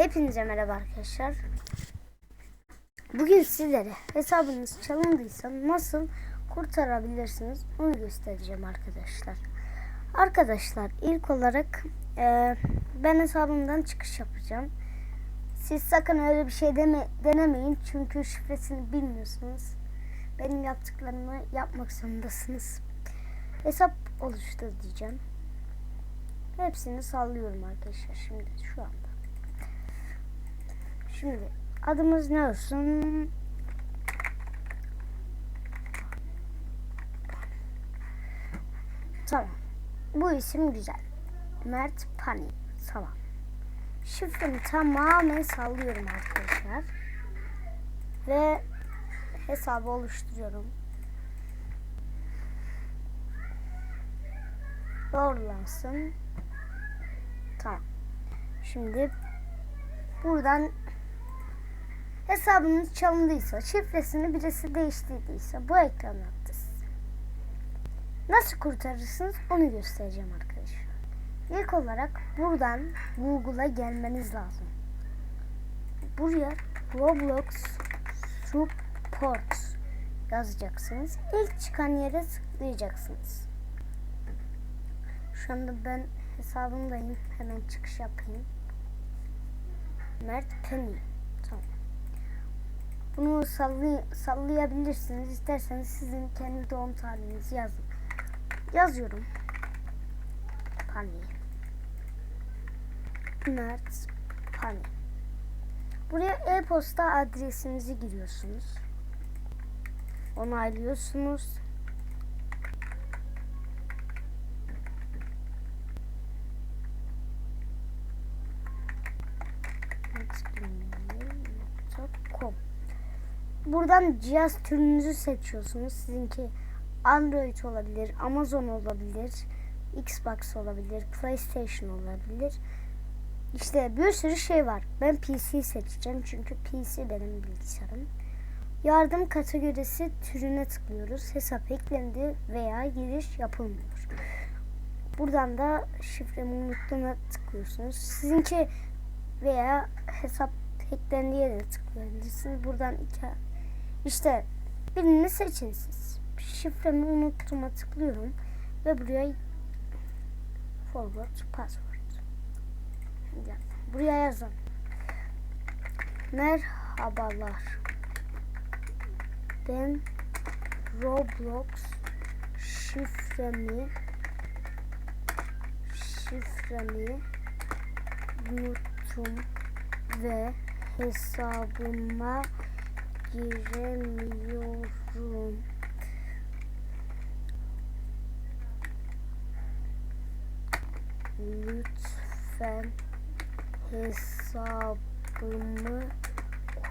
Hepinize merhaba arkadaşlar. Bugün sizlere hesabınız çalındıysa nasıl kurtarabilirsiniz onu göstereceğim arkadaşlar. Arkadaşlar ilk olarak e, ben hesabımdan çıkış yapacağım. Siz sakın öyle bir şey deme, denemeyin çünkü şifresini bilmiyorsunuz. Benim yaptıklarımı yapmak zorundasınız. Hesap oluştur diyeceğim. Hepsini sallıyorum arkadaşlar şimdi şu anda. Şimdi adımız ne olsun? Tamam. Bu isim güzel. Mert Pani. Tamam. Şifremi tamamen sallıyorum arkadaşlar. Ve hesabı oluşturuyorum. Doğrulansın. Tamam. Şimdi buradan hesabınız çalındıysa, şifresini birisi değiştirdiyse bu ekran size. Nasıl kurtarırsınız onu göstereceğim arkadaşlar. İlk olarak buradan Google'a gelmeniz lazım. Buraya Roblox Support yazacaksınız. İlk çıkan yere tıklayacaksınız. Şu anda ben hesabımdayım. Hemen çıkış yapayım. Mert Penny. Bunu sallay sallayabilirsiniz. İsterseniz sizin kendi doğum tarihinizi yazın. Yazıyorum. Penny. Mert Penny. Buraya e-posta adresinizi giriyorsunuz. Onaylıyorsunuz. gmail.com Buradan cihaz türünüzü seçiyorsunuz. Sizinki Android olabilir, Amazon olabilir, Xbox olabilir, PlayStation olabilir. İşte bir sürü şey var. Ben PC seçeceğim çünkü PC benim bilgisayarım. Yardım kategorisi türüne tıklıyoruz. Hesap eklendi veya giriş yapılmıyor. Buradan da şifremi unuttuğuna tıklıyorsunuz. Sizinki veya hesap hacklendiği yere tıklayabilirsiniz. Buradan iki işte birini seçin siz. Şifremi unuttuğuma tıklıyorum ve buraya forward password. Buraya yazın. Merhabalar. Ben Roblox şifremi şifremi unuttum ve hesabıma giremiyorum. Lütfen hesabımı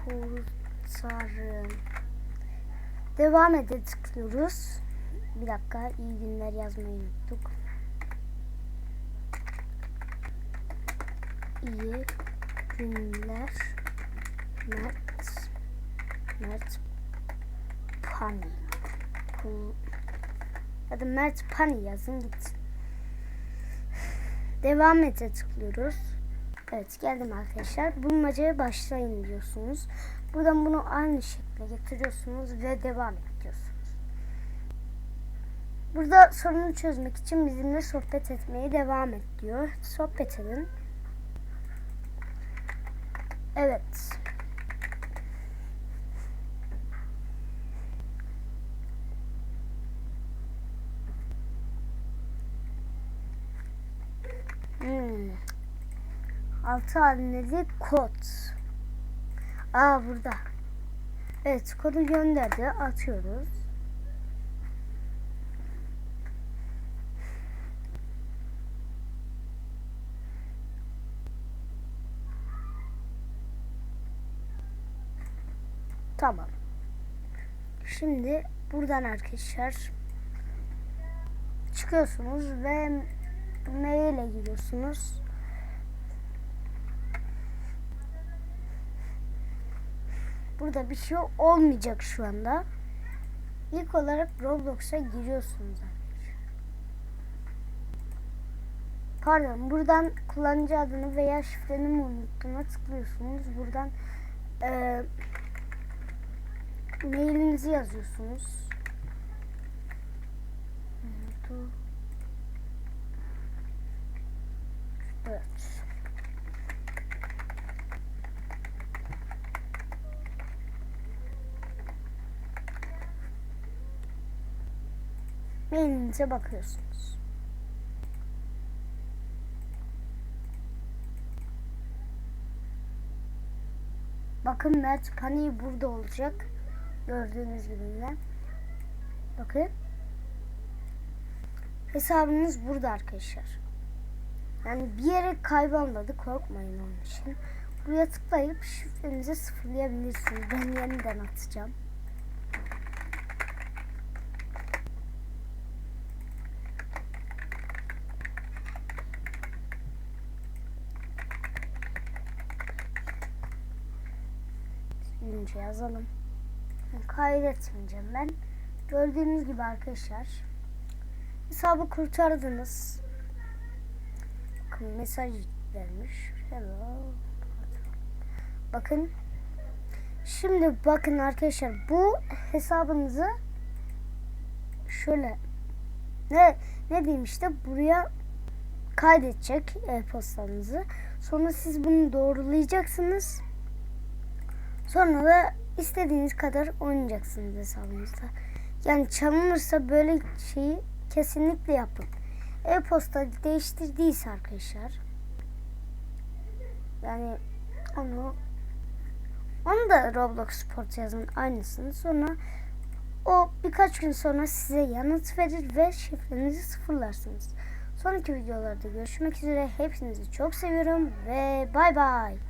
kurtarın. Devam ede tıklıyoruz. Bir dakika iyi günler yazmayı unuttuk. İyi günler Mert Pani da Mert Pani yazın gitsin. Devam ete tıklıyoruz. Evet geldim arkadaşlar. Bulmacaya başlayın diyorsunuz. Buradan bunu aynı şekilde getiriyorsunuz ve devam ediyorsunuz. Burada sorunu çözmek için bizimle sohbet etmeye devam et diyor. Sohbet edin. Evet. Altı haneli kod. Aa burada. Evet kodu gönderdi. Atıyoruz. Tamam. Şimdi buradan arkadaşlar çıkıyorsunuz ve maile giriyorsunuz. Burada bir şey olmayacak şu anda. İlk olarak Roblox'a giriyorsunuz pardon buradan kullanıcı adını veya şifreni mi unuttuğuna tıklıyorsunuz. Buradan e, mailinizi yazıyorsunuz. Unuttu. Evet. Mailinize bakıyorsunuz. Bakın Mert Pani burada olacak. Gördüğünüz gibi. Bakın. Hesabınız burada arkadaşlar. Yani bir yere kaybolmadı. Korkmayın onun için. Buraya tıklayıp şifrenizi sıfırlayabilirsiniz. Ben yeniden atacağım. Önce yazalım. Kaydetmeyeceğim ben. Gördüğünüz gibi arkadaşlar. Hesabı kurtardınız. Bakın mesaj vermiş. Hello. Bakın. Şimdi bakın arkadaşlar bu hesabınızı şöyle ne ne diyeyim işte buraya kaydedecek e-postanızı. Sonra siz bunu doğrulayacaksınız. Sonra da istediğiniz kadar oynayacaksınız hesabınızda. Yani çalınırsa böyle şeyi kesinlikle yapın. E-posta değiştirdiyse arkadaşlar. Yani onu onu da Roblox Sport yazın aynısını. Sonra o birkaç gün sonra size yanıt verir ve şifrenizi sıfırlarsınız. Sonraki videolarda görüşmek üzere. Hepinizi çok seviyorum ve bay bay.